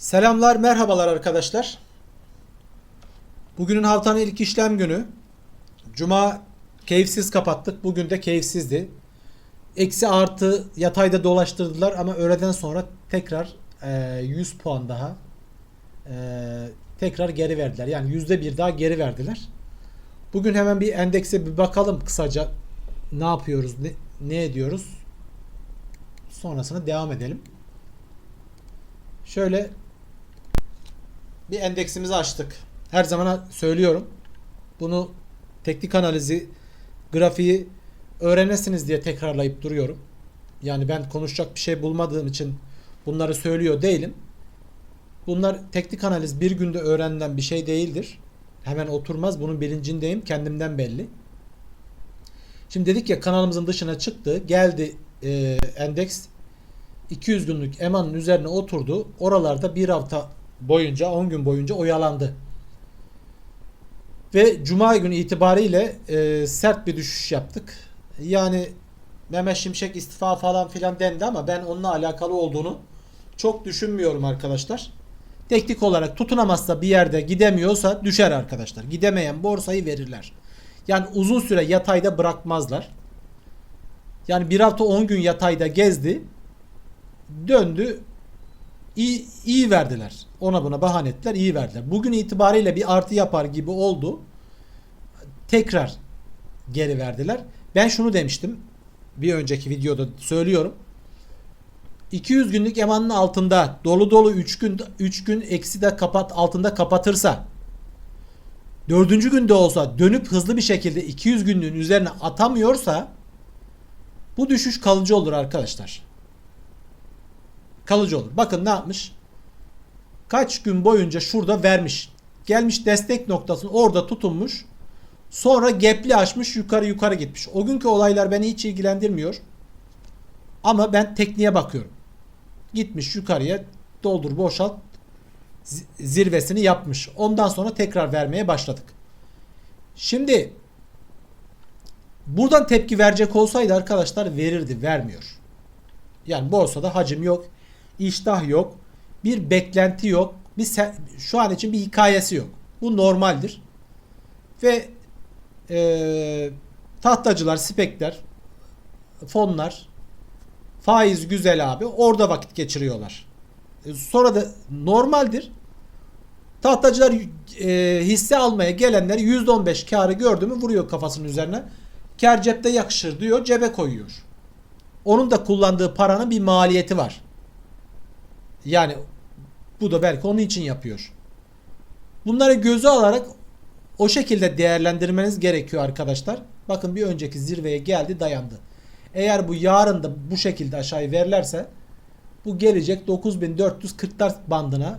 Selamlar, merhabalar arkadaşlar. Bugünün haftanın ilk işlem günü. Cuma keyifsiz kapattık. Bugün de keyifsizdi. Eksi artı yatayda dolaştırdılar ama öğleden sonra tekrar e, 100 puan daha e, tekrar geri verdiler. Yani yüzde bir daha geri verdiler. Bugün hemen bir endekse bir bakalım kısaca ne yapıyoruz, ne, ne ediyoruz. Sonrasında devam edelim. Şöyle bir endeksimizi açtık. Her zaman söylüyorum. Bunu teknik analizi, grafiği öğrenesiniz diye tekrarlayıp duruyorum. Yani ben konuşacak bir şey bulmadığım için bunları söylüyor değilim. Bunlar teknik analiz bir günde öğrenilen bir şey değildir. Hemen oturmaz. Bunun bilincindeyim. Kendimden belli. Şimdi dedik ya kanalımızın dışına çıktı. Geldi e, endeks 200 günlük emanın üzerine oturdu. Oralarda bir hafta boyunca 10 gün boyunca oyalandı. Ve cuma günü itibariyle e, sert bir düşüş yaptık. Yani Mehmet Şimşek istifa falan filan dendi ama ben onunla alakalı olduğunu çok düşünmüyorum arkadaşlar. Teknik olarak tutunamazsa bir yerde gidemiyorsa düşer arkadaşlar. Gidemeyen borsayı verirler. Yani uzun süre yatayda bırakmazlar. Yani bir hafta 10 gün yatayda gezdi. Döndü. İyi, iyi verdiler. Ona buna bahane ettiler. iyi verdiler. Bugün itibariyle bir artı yapar gibi oldu. Tekrar geri verdiler. Ben şunu demiştim. Bir önceki videoda söylüyorum. 200 günlük emanın altında dolu dolu 3 gün 3 gün eksi de kapat altında kapatırsa dördüncü günde olsa dönüp hızlı bir şekilde 200 günlüğün üzerine atamıyorsa bu düşüş kalıcı olur arkadaşlar. Kalıcı olur. Bakın ne yapmış? Kaç gün boyunca şurada vermiş. Gelmiş destek noktasını orada tutunmuş. Sonra gepli açmış yukarı yukarı gitmiş. O günkü olaylar beni hiç ilgilendirmiyor. Ama ben tekniğe bakıyorum. Gitmiş yukarıya doldur boşalt zi- zirvesini yapmış. Ondan sonra tekrar vermeye başladık. Şimdi buradan tepki verecek olsaydı arkadaşlar verirdi. Vermiyor. Yani borsada hacim yok. İştah yok. Bir beklenti yok. Bir şu an için bir hikayesi yok. Bu normaldir. Ve eee tahtacılar, spekler, fonlar faiz güzel abi. Orada vakit geçiriyorlar. E, Sonra da normaldir. Tahtacılar e, hisse almaya gelenler %15 karı gördü mü vuruyor kafasının üzerine. Kar cepte yakışır diyor cebe koyuyor. Onun da kullandığı paranın bir maliyeti var. Yani bu da belki onun için yapıyor. Bunları göze alarak o şekilde değerlendirmeniz gerekiyor arkadaşlar. Bakın bir önceki zirveye geldi dayandı. Eğer bu yarın da bu şekilde aşağıya verirlerse bu gelecek 9440'lar bandına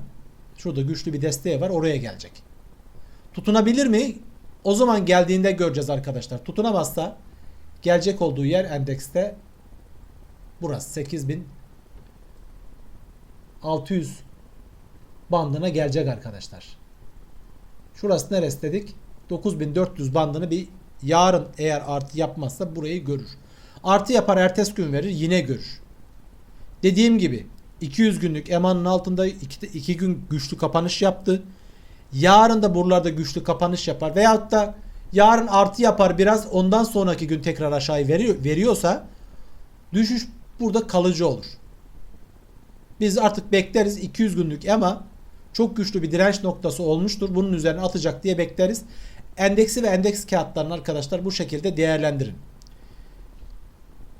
şurada güçlü bir desteği var oraya gelecek. Tutunabilir mi? O zaman geldiğinde göreceğiz arkadaşlar. Tutunamazsa gelecek olduğu yer endekste burası 8600 bandına gelecek arkadaşlar. Şurası neresi dedik? 9400 bandını bir yarın eğer artı yapmazsa burayı görür. Artı yapar ertesi gün verir yine görür. Dediğim gibi 200 günlük emanın altında 2 gün güçlü kapanış yaptı. Yarın da buralarda güçlü kapanış yapar. Veyahut da yarın artı yapar biraz ondan sonraki gün tekrar aşağıya veriyor, veriyorsa düşüş burada kalıcı olur. Biz artık bekleriz 200 günlük ama çok güçlü bir direnç noktası olmuştur. Bunun üzerine atacak diye bekleriz. Endeksi ve endeks kağıtlarını arkadaşlar bu şekilde değerlendirin.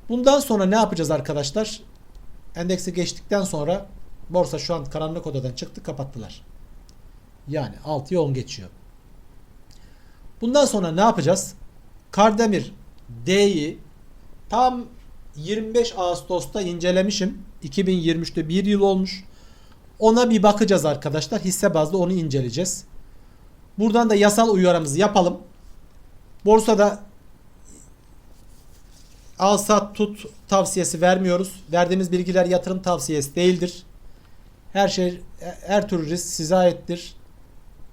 Bundan sonra ne yapacağız arkadaşlar? Endeksi geçtikten sonra borsa şu an karanlık odadan çıktı kapattılar. Yani 6'ya 10 geçiyor. Bundan sonra ne yapacağız? Kardemir D'yi tam 25 Ağustos'ta incelemişim. 2023'te bir yıl olmuş. Ona bir bakacağız arkadaşlar. Hisse bazlı onu inceleyeceğiz. Buradan da yasal uyarımızı yapalım. Borsada al sat tut tavsiyesi vermiyoruz. Verdiğimiz bilgiler yatırım tavsiyesi değildir. Her şey her türlü risk size aittir.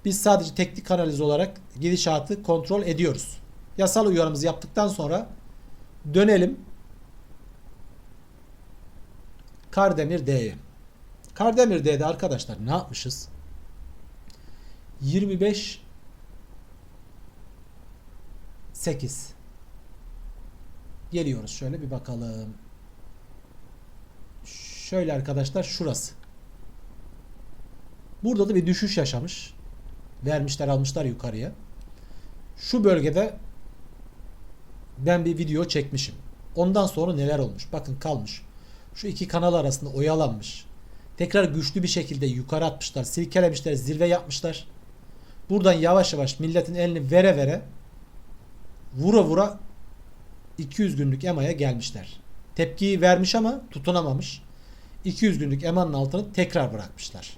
Biz sadece teknik analiz olarak gidişatı kontrol ediyoruz. Yasal uyarımızı yaptıktan sonra dönelim Kardemir D'ye. Kardemir'de de arkadaşlar ne yapmışız? 25 8 Geliyoruz şöyle bir bakalım. Şöyle arkadaşlar şurası. Burada da bir düşüş yaşamış. Vermişler almışlar yukarıya. Şu bölgede ben bir video çekmişim. Ondan sonra neler olmuş? Bakın kalmış. Şu iki kanal arasında oyalanmış. Tekrar güçlü bir şekilde yukarı atmışlar. Silkelemişler. Zirve yapmışlar. Buradan yavaş yavaş milletin elini vere vere vura vura 200 günlük EMA'ya gelmişler. Tepkiyi vermiş ama tutunamamış. 200 günlük EMA'nın altını tekrar bırakmışlar.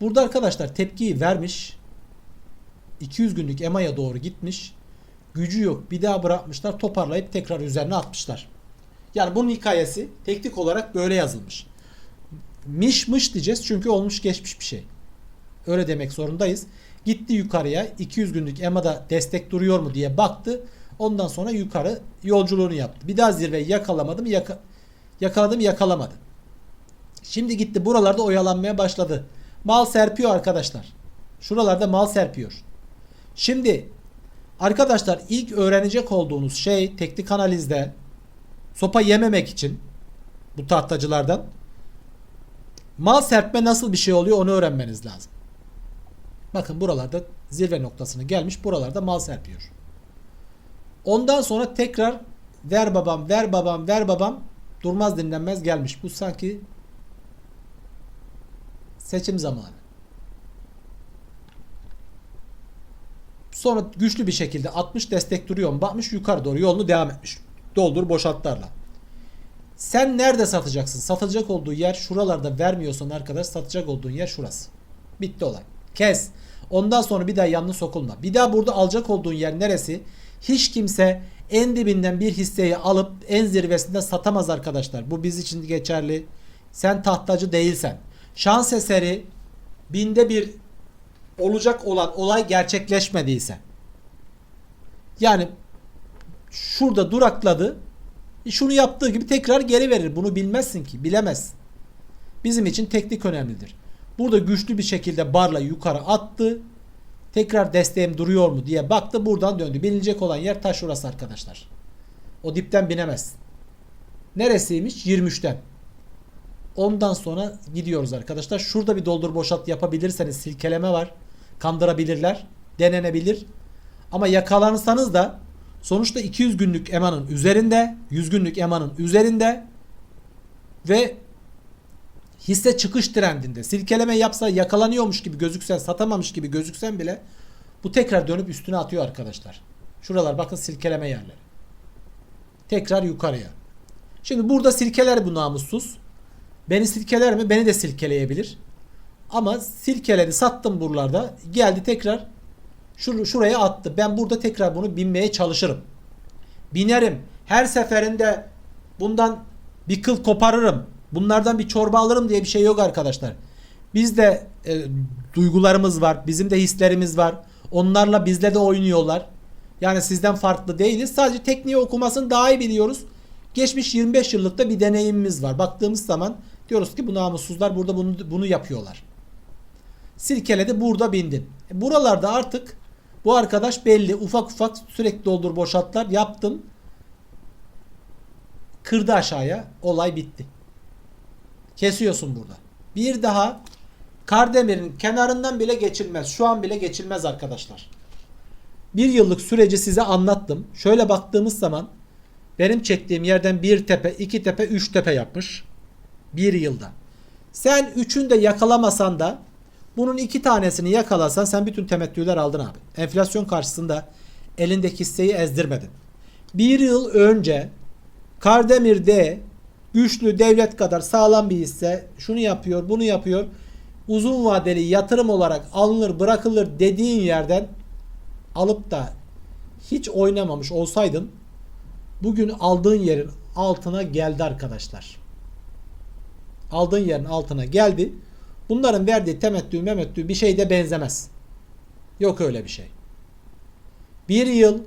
Burada arkadaşlar tepkiyi vermiş. 200 günlük EMA'ya doğru gitmiş. Gücü yok. Bir daha bırakmışlar. Toparlayıp tekrar üzerine atmışlar. Yani bunun hikayesi teknik olarak böyle yazılmış. Miş mış diyeceğiz çünkü olmuş geçmiş bir şey. Öyle demek zorundayız. Gitti yukarıya 200 günlük EMA'da destek duruyor mu diye baktı. Ondan sonra yukarı yolculuğunu yaptı. Bir daha zirveyi yakalamadı mı? Yaka yakaladı mı? Yakalamadı. Şimdi gitti buralarda oyalanmaya başladı. Mal serpiyor arkadaşlar. Şuralarda mal serpiyor. Şimdi arkadaşlar ilk öğrenecek olduğunuz şey teknik analizde sopa yememek için bu tahtacılardan mal serpme nasıl bir şey oluyor onu öğrenmeniz lazım. Bakın buralarda zirve noktasına gelmiş. Buralarda mal serpiyor. Ondan sonra tekrar ver babam, ver babam, ver babam durmaz dinlenmez gelmiş. Bu sanki seçim zamanı. Sonra güçlü bir şekilde 60 destek duruyor? Bakmış yukarı doğru yolunu devam etmiş. Doldur boşaltlarla. Sen nerede satacaksın? Satılacak olduğu yer şuralarda vermiyorsan arkadaş satacak olduğun yer şurası. Bitti olay. Kes. Ondan sonra bir daha yanına sokulma. Bir daha burada alacak olduğun yer neresi? Hiç kimse en dibinden bir hisseyi alıp en zirvesinde satamaz arkadaşlar. Bu biz için geçerli. Sen tahtacı değilsen. Şans eseri binde bir olacak olan olay gerçekleşmediyse. Yani şurada durakladı. Şunu yaptığı gibi tekrar geri verir. Bunu bilmezsin ki. Bilemezsin. Bizim için teknik önemlidir. Burada güçlü bir şekilde barla yukarı attı. Tekrar desteğim duruyor mu diye baktı. Buradan döndü. Binilecek olan yer taş orası arkadaşlar. O dipten binemez. Neresiymiş? 23'ten. Ondan sonra gidiyoruz arkadaşlar. Şurada bir doldur boşalt yapabilirseniz silkeleme var. Kandırabilirler. Denenebilir. Ama yakalanırsanız da sonuçta 200 günlük emanın üzerinde, 100 günlük emanın üzerinde ve hisse çıkış trendinde silkeleme yapsa yakalanıyormuş gibi gözüksen satamamış gibi gözüksen bile bu tekrar dönüp üstüne atıyor arkadaşlar. Şuralar bakın silkeleme yerleri. Tekrar yukarıya. Şimdi burada silkeler bu namussuz. Beni silkeler mi? Beni de silkeleyebilir. Ama silkeledi sattım buralarda. Geldi tekrar şur şuraya attı. Ben burada tekrar bunu binmeye çalışırım. Binerim. Her seferinde bundan bir kıl koparırım. Bunlardan bir çorba alırım diye bir şey yok arkadaşlar. Bizde e, duygularımız var. Bizim de hislerimiz var. Onlarla bizle de oynuyorlar. Yani sizden farklı değiliz. Sadece tekniği okumasını daha iyi biliyoruz. Geçmiş 25 yıllıkta bir deneyimimiz var. Baktığımız zaman diyoruz ki bu namussuzlar burada bunu, bunu yapıyorlar. Silkeledi burada bindin. E, buralarda artık bu arkadaş belli. Ufak ufak sürekli doldur boşaltlar yaptım. Kırdı aşağıya. Olay bitti. Kesiyorsun burada. Bir daha Kardemir'in kenarından bile geçilmez. Şu an bile geçilmez arkadaşlar. Bir yıllık süreci size anlattım. Şöyle baktığımız zaman benim çektiğim yerden bir tepe, iki tepe, üç tepe yapmış. Bir yılda. Sen üçünü de yakalamasan da bunun iki tanesini yakalasan sen bütün temettüler aldın abi. Enflasyon karşısında elindeki hisseyi ezdirmedin. Bir yıl önce Kardemir'de güçlü devlet kadar sağlam bir hisse şunu yapıyor bunu yapıyor uzun vadeli yatırım olarak alınır bırakılır dediğin yerden alıp da hiç oynamamış olsaydın bugün aldığın yerin altına geldi arkadaşlar. Aldığın yerin altına geldi. Bunların verdiği temettü memettü bir şeyde benzemez. Yok öyle bir şey. Bir yıl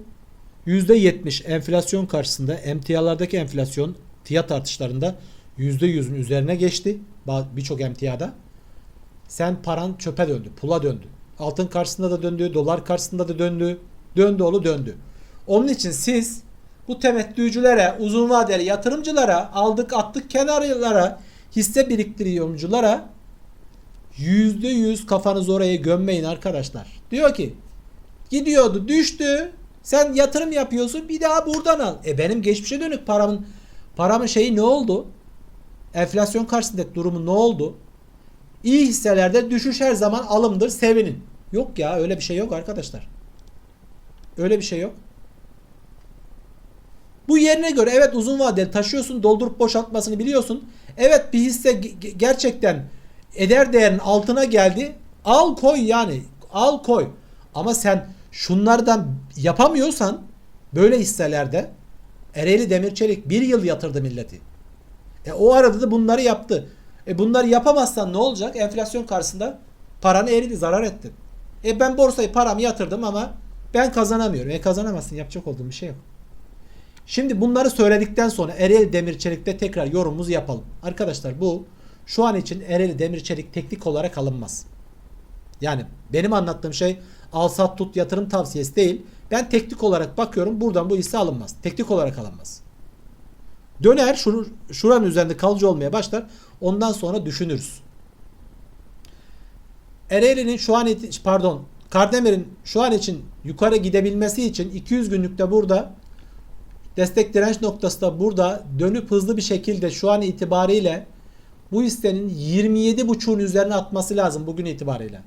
%70 enflasyon karşısında emtialardaki enflasyon fiyat artışlarında %100'ün üzerine geçti birçok emtiada. Sen paran çöpe döndü, pula döndü. Altın karşısında da döndü, dolar karşısında da döndü. Döndü oğlu döndü. Onun için siz bu temettücülere, uzun vadeli yatırımcılara, aldık attık kenarlara, hisse biriktiriyorumculara %100 kafanızı oraya gömmeyin arkadaşlar. Diyor ki gidiyordu düştü. Sen yatırım yapıyorsun bir daha buradan al. E benim geçmişe dönük paramın paramın şeyi ne oldu? Enflasyon karşısındaki durumu ne oldu? İyi hisselerde düşüş her zaman alımdır sevinin. Yok ya öyle bir şey yok arkadaşlar. Öyle bir şey yok. Bu yerine göre evet uzun vadeli taşıyorsun doldurup boşaltmasını biliyorsun. Evet bir hisse ge- gerçekten eder değerin altına geldi. Al koy yani al koy. Ama sen şunlardan yapamıyorsan böyle hisselerde Ereğli Demir Çelik bir yıl yatırdı milleti. E o arada da bunları yaptı. E bunları yapamazsan ne olacak? Enflasyon karşısında paranı eridi, zarar ettin. E ben borsayı paramı yatırdım ama ben kazanamıyorum. E kazanamazsın. Yapacak olduğum bir şey yok. Şimdi bunları söyledikten sonra Ereğli Demir Çelik'te tekrar yorumumuzu yapalım. Arkadaşlar bu şu an için Ereğli Demir Çelik teknik olarak alınmaz. Yani benim anlattığım şey al sat tut yatırım tavsiyesi değil. Ben teknik olarak bakıyorum buradan bu hisse alınmaz. Teknik olarak alınmaz. Döner şunu, şuranın üzerinde kalıcı olmaya başlar. Ondan sonra düşünürüz. Ereğli'nin şu an iti- pardon Kardemir'in şu an için yukarı gidebilmesi için 200 günlükte burada destek direnç noktası da burada dönüp hızlı bir şekilde şu an itibariyle bu hissenin 27.5'un üzerine atması lazım bugün itibariyle.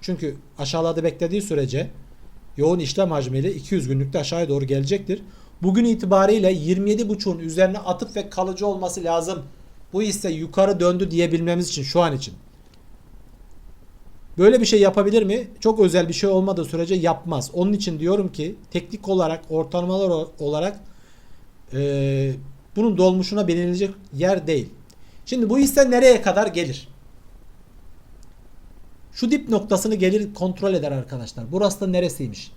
Çünkü aşağılarda beklediği sürece yoğun işlem hacmiyle 200 günlükte aşağıya doğru gelecektir. Bugün itibariyle 27.5'un üzerine atıp ve kalıcı olması lazım. Bu hisse yukarı döndü diyebilmemiz için şu an için. Böyle bir şey yapabilir mi? Çok özel bir şey olmadığı sürece yapmaz. Onun için diyorum ki teknik olarak ortalamalar olarak eee, bunun dolmuşuna binilecek yer değil. Şimdi bu hisse nereye kadar gelir? Şu dip noktasını gelir kontrol eder arkadaşlar. Burası da neresiymiş?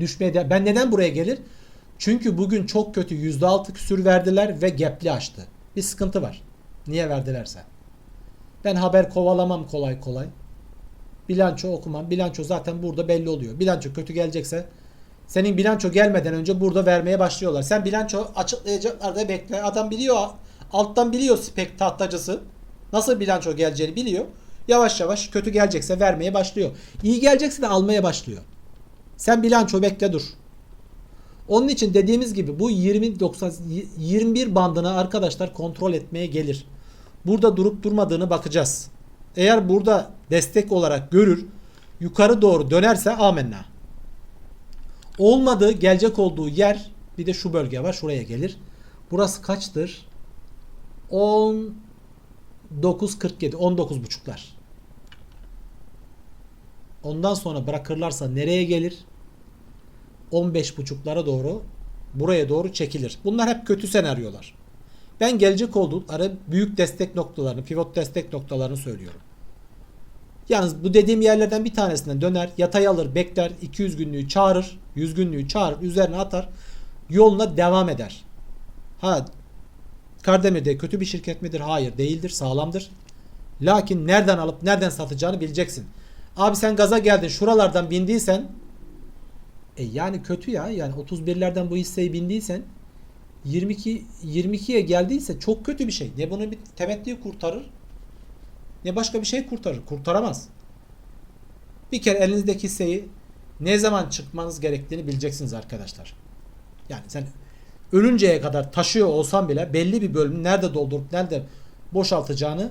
Düşmeye de ben neden buraya gelir? Çünkü bugün çok kötü %6 küsür verdiler ve gapli açtı. Bir sıkıntı var. Niye verdilerse. Ben haber kovalamam kolay kolay. Bilanço okumam. Bilanço zaten burada belli oluyor. Bilanço kötü gelecekse senin bilanço gelmeden önce burada vermeye başlıyorlar. Sen bilanço açıklayacaklar da bekle. Adam biliyor. Alttan biliyor spek tahtacısı. Nasıl bilanço geleceğini biliyor. Yavaş yavaş kötü gelecekse vermeye başlıyor. İyi gelecekse de almaya başlıyor. Sen bilanço bekle dur. Onun için dediğimiz gibi bu 20 90 21 bandına arkadaşlar kontrol etmeye gelir. Burada durup durmadığını bakacağız. Eğer burada destek olarak görür, yukarı doğru dönerse amenna. Olmadı gelecek olduğu yer bir de şu bölge var şuraya gelir. Burası kaçtır? 19.47 19 buçuklar. Ondan sonra bırakırlarsa nereye gelir? 15 buçuklara doğru buraya doğru çekilir. Bunlar hep kötü senaryolar. Ben gelecek oldukları büyük destek noktalarını, pivot destek noktalarını söylüyorum. Yalnız bu dediğim yerlerden bir tanesinden döner, yatay alır, bekler, 200 günlüğü çağırır, 100 günlüğü çağırır, üzerine atar, yoluna devam eder. Ha Kardemir de kötü bir şirket midir? Hayır değildir, sağlamdır. Lakin nereden alıp nereden satacağını bileceksin. Abi sen gaza geldin, şuralardan bindiysen e yani kötü ya. Yani 31'lerden bu hisseyi bindiysen 22 22'ye geldiyse çok kötü bir şey. Ne bunu bir temettü kurtarır ne başka bir şey kurtarır. Kurtaramaz. Bir kere elinizdeki hisseyi ne zaman çıkmanız gerektiğini bileceksiniz arkadaşlar. Yani sen ölünceye kadar taşıyor olsan bile belli bir bölümü nerede doldurup nerede boşaltacağını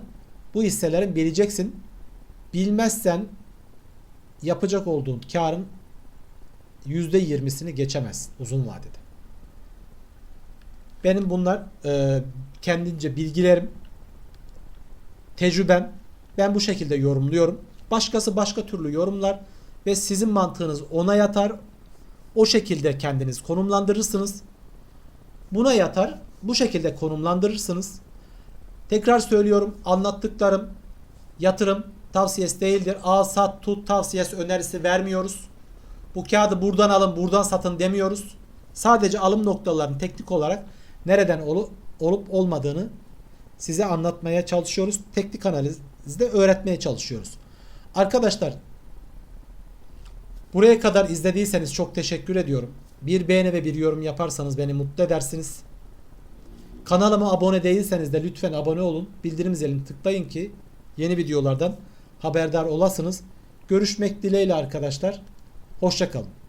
bu hisselerin bileceksin. Bilmezsen yapacak olduğun karın %20'sini geçemez uzun vadede. Benim bunlar e, kendince bilgilerim, tecrübem. Ben bu şekilde yorumluyorum. Başkası başka türlü yorumlar ve sizin mantığınız ona yatar. O şekilde kendiniz konumlandırırsınız. Buna yatar. Bu şekilde konumlandırırsınız. Tekrar söylüyorum anlattıklarım yatırım tavsiyesi değildir. Al sat tut tavsiyesi önerisi vermiyoruz. Bu kağıdı buradan alın buradan satın demiyoruz. Sadece alım noktalarını teknik olarak nereden olu olup olmadığını size anlatmaya çalışıyoruz. Teknik analizde öğretmeye çalışıyoruz. Arkadaşlar buraya kadar izlediyseniz çok teşekkür ediyorum. Bir beğeni ve bir yorum yaparsanız beni mutlu edersiniz. Kanalıma abone değilseniz de lütfen abone olun. Bildirim zilini tıklayın ki yeni videolardan haberdar olasınız. Görüşmek dileğiyle arkadaşlar. Hoşçakalın.